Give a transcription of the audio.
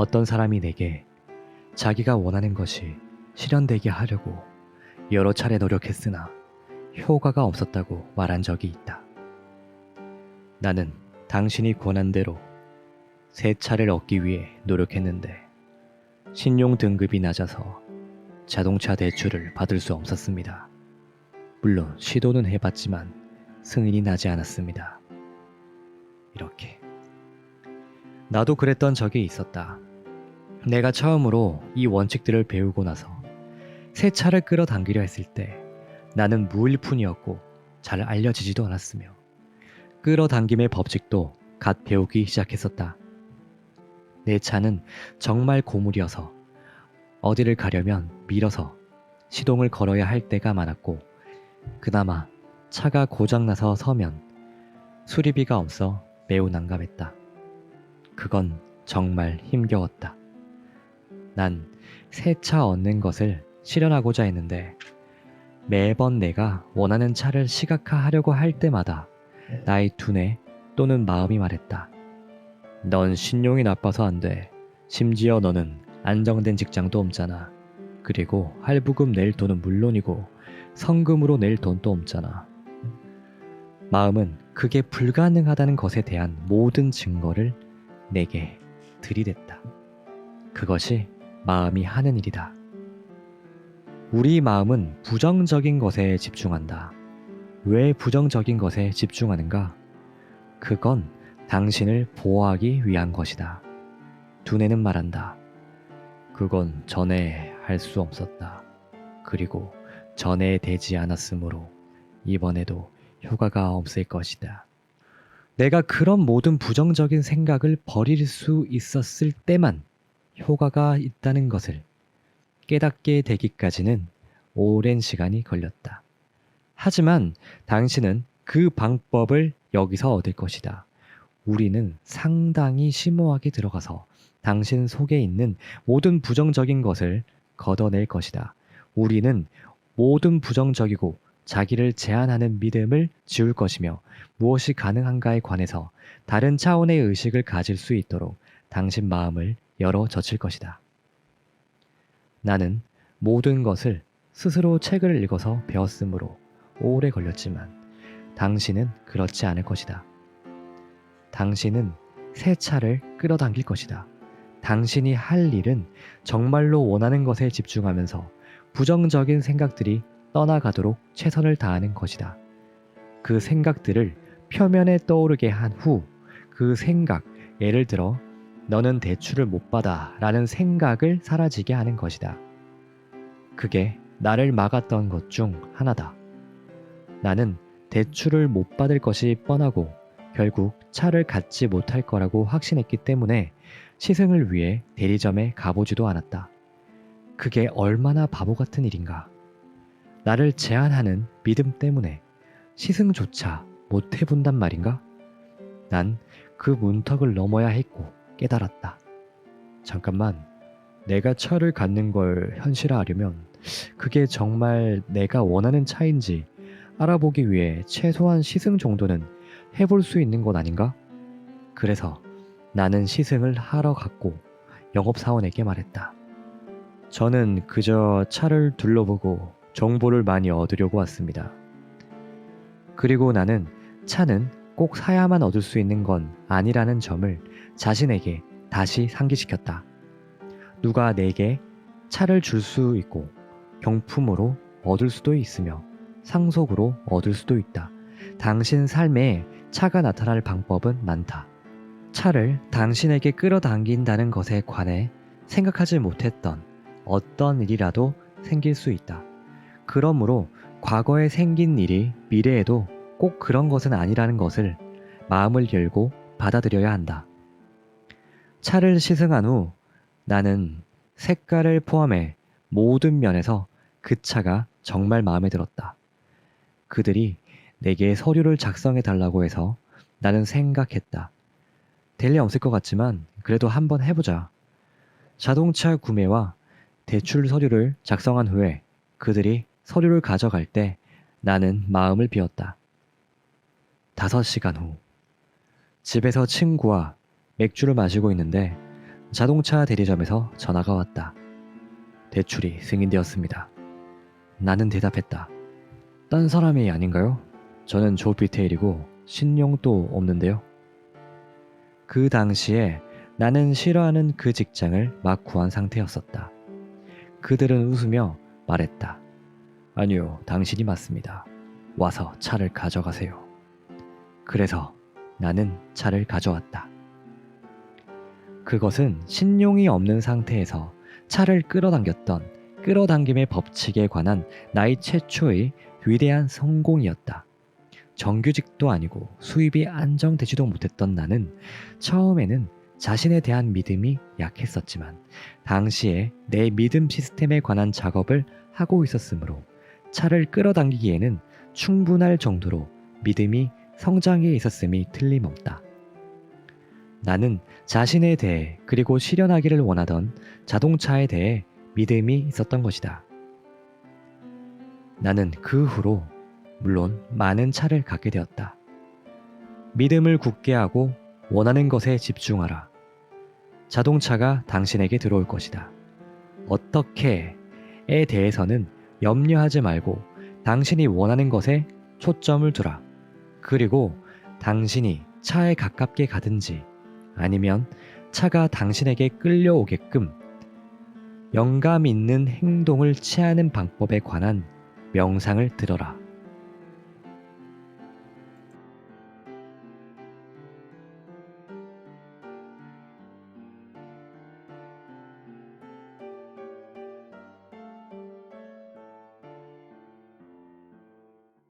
어떤 사람이 내게 자기가 원하는 것이 실현되게 하려고 여러 차례 노력했으나 효과가 없었다고 말한 적이 있다. 나는 당신이 권한 대로 새 차를 얻기 위해 노력했는데 신용 등급이 낮아서 자동차 대출을 받을 수 없었습니다. 물론 시도는 해봤지만 승인이 나지 않았습니다. 이렇게. 나도 그랬던 적이 있었다. 내가 처음으로 이 원칙들을 배우고 나서 새 차를 끌어당기려 했을 때 나는 무일푼이었고 잘 알려지지도 않았으며 끌어당김의 법칙도 갓 배우기 시작했었다. 내 차는 정말 고물이어서 어디를 가려면 밀어서 시동을 걸어야 할 때가 많았고 그나마 차가 고장나서 서면 수리비가 없어 매우 난감했다. 그건 정말 힘겨웠다. 난 새 차 얻는 것을 실현하고자 했는데 매번 내가 원하는 차를 시각화하려고 할 때마다 나의 두뇌 또는 마음이 말했다. 넌 신용이 나빠서 안 돼. 심지어 너는 안정된 직장도 없잖아. 그리고 할부금 낼 돈은 물론이고 성금으로 낼 돈도 없잖아. 마음은 그게 불가능하다는 것에 대한 모든 증거를 내게 들이댔다. 그것이 마음이 하는 일이다. 우리 마음은 부정적인 것에 집중한다. 왜 부정적인 것에 집중하는가? 그건 당신을 보호하기 위한 것이다. 두뇌는 말한다. 그건 전에 할 수 없었다. 그리고 전에 되지 않았으므로 이번에도 효과가 없을 것이다. 내가 그런 모든 부정적인 생각을 버릴 수 있었을 때만 효과가 있다는 것을 깨닫게 되기까지는 오랜 시간이 걸렸다. 하지만 당신은 그 방법을 여기서 얻을 것이다. 우리는 상당히 심오하게 들어가서 당신 속에 있는 모든 부정적인 것을 걷어낼 것이다. 우리는 모든 부정적이고 자기를 제한하는 믿음을 지울 것이며 무엇이 가능한가에 관해서 다른 차원의 의식을 가질 수 있도록 당신 마음을 열어 젖힐 것이다. 나는 모든 것을 스스로 책을 읽어서 배웠으므로 오래 걸렸지만 당신은 그렇지 않을 것이다. 당신은 새 차를 끌어당길 것이다. 당신이 할 일은 정말로 원하는 것에 집중하면서 부정적인 생각들이 떠나가도록 최선을 다하는 것이다. 그 생각들을 표면에 떠오르게 한 후 그 생각, 예를 들어 너는 대출을 못 받아 라는 생각을 사라지게 하는 것이다. 그게 나를 막았던 것 중 하나다. 나는 대출을 못 받을 것이 뻔하고 결국 차를 갖지 못할 거라고 확신했기 때문에 시승을 위해 대리점에 가보지도 않았다. 그게 얼마나 바보 같은 일인가. 나를 제한하는 믿음 때문에 시승조차 못 해본단 말인가? 난 그 문턱을 넘어야 했고 깨달았다. 잠깐만, 내가 차를 갖는 걸 현실화하려면 그게 정말 내가 원하는 차인지 알아보기 위해 최소한 시승 정도는 해볼 수 있는 것 아닌가? 그래서 나는 시승을 하러 갔고 영업사원에게 말했다. 저는 그저 차를 둘러보고 정보를 많이 얻으려고 왔습니다. 그리고 나는 차는 꼭 사야만 얻을 수 있는 건 아니라는 점을 자신에게 다시 상기시켰다. 누가 내게 차를 줄 수 있고 경품으로 얻을 수도 있으며 상속으로 얻을 수도 있다. 당신 삶에 차가 나타날 방법은 많다. 차를 당신에게 끌어당긴다는 것에 관해 생각하지 못했던 어떤 일이라도 생길 수 있다. 그러므로 과거에 생긴 일이 미래에도 꼭 그런 것은 아니라는 것을 마음을 열고 받아들여야 한다. 차를 시승한 후 나는 색깔을 포함해 모든 면에서 그 차가 정말 마음에 들었다. 그들이 내게 서류를 작성해 달라고 해서 나는 생각했다. 될 리 없을 것 같지만 그래도 한번 해보자. 자동차 구매와 대출 서류를 작성한 후에 그들이 서류를 가져갈 때 나는 마음을 비웠다. 다섯 시간 후 집에서 친구와 맥주를 마시고 있는데 자동차 대리점에서 전화가 왔다. 대출이 승인되었습니다. 나는 대답했다. 딴 사람이 아닌가요? 저는 조피테일이고 신용도 없는데요. 그 당시에 나는 싫어하는 그 직장을 막 구한 상태였었다. 그들은 웃으며 말했다. 아니요, 당신이 맞습니다. 와서 차를 가져가세요. 그래서 나는 차를 가져왔다. 그것은 신용이 없는 상태에서 차를 끌어당겼던 끌어당김의 법칙에 관한 나의 최초의 위대한 성공이었다. 정규직도 아니고 수입이 안정되지도 못했던 나는 처음에는 자신에 대한 믿음이 약했었지만 당시에 내 믿음 시스템에 관한 작업을 하고 있었으므로 차를 끌어당기기에는 충분할 정도로 믿음이 성장해 있었음이 틀림없다. 나는 자신에 대해 그리고 실현하기를 원하던 자동차에 대해 믿음이 있었던 것이다. 나는 그 후로 물론 많은 차를 갖게 되었다. 믿음을 굳게 하고 원하는 것에 집중하라. 자동차가 당신에게 들어올 것이다. 어떻게에 대해서는 염려하지 말고 당신이 원하는 것에 초점을 두라. 그리고 당신이 차에 가깝게 가든지 아니면 차가 당신에게 끌려오게끔 영감 있는 행동을 취하는 방법에 관한 명상을 들어라.